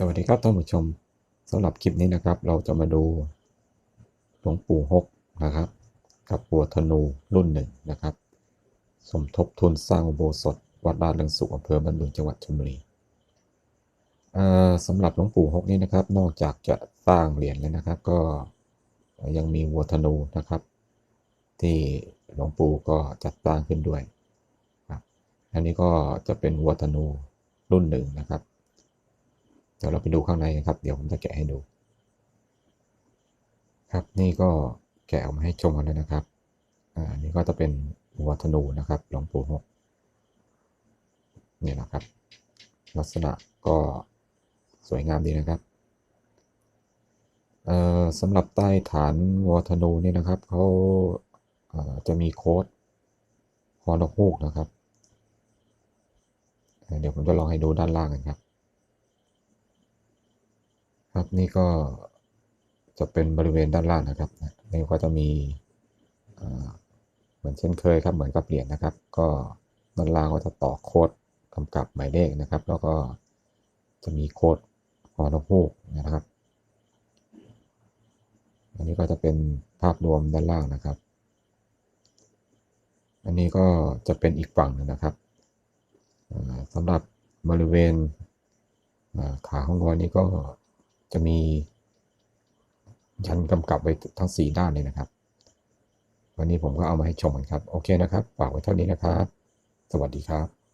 สวัสดีครับท่านผู้ชมสำหรับคลิปนี้นะครับ เราจะมาดูหลวงปู่ฮกนะครับ กับปัวธนูรุ่นหนึ่งนะครับ สมทบทุนสร้างอุโบสถ วัดบ้านเรืองสุขอำเภอบ้านบึงจังหวัดชลบุรีสำหรับหลวงปู่ฮกนี่นะครับ นอกจากจะสร้างเหรียญแล้วนะครับ ก็ยังมีวัวธนูนะครับ ที่หลวงปู่ก็จัดสร้างขึ้นด้วยครับอันนี้ก็จะเป็นวัวธนูรุ่นหนึ่งนะครับ เดี๋ยวเราไปดูข้างในกันครับ เดี๋ยวผมจะแกะให้ดู ครับนี่ก็แกะออกมาให้ชมกันเลยนะครับ อ่าอันนี้ก็จะเป็นวัวธนูนะครับหลวงปู่หกนี่นะครับ ลักษณะก็สวยงามดีนะครับเอ่อสำหรับใต้ฐานวัวธนูนี่นะครับเขาเอ่อจะมีโค้ดฮอนกฮูกนะครับเเดี๋ยวผมจะลองให้ดูด้านล่างกันครับ ครับนี่ก็จะเป็นบริเวณด้านล่างนะครับนี่ก็จะมีเหมือนเช่นเคยครับเหมือนกับเหรียญนะครับ ก็ด้านล่างก็จะต่อโค้ดกำกับหมายเลขนะครับ แล้วก็จะมีโค้ดฮอนกฮูกนะครับ อันนี้ก็จะเป็นภาพรวมด้านล่างนะครับ อันนี้ก็จะเป็นอีกฝั่งนึงนะครับสำหรับบริเวณอ่าขาของวัวนี้ก็ จะมียันกำกับไว้ทั้งสี่ด้านเลยนะครับ วันนี้ผมก็เอามาให้ชมกันครับ โอเคนะครับ ฝากไว้เท่านี้นะครับ สวัสดีครับ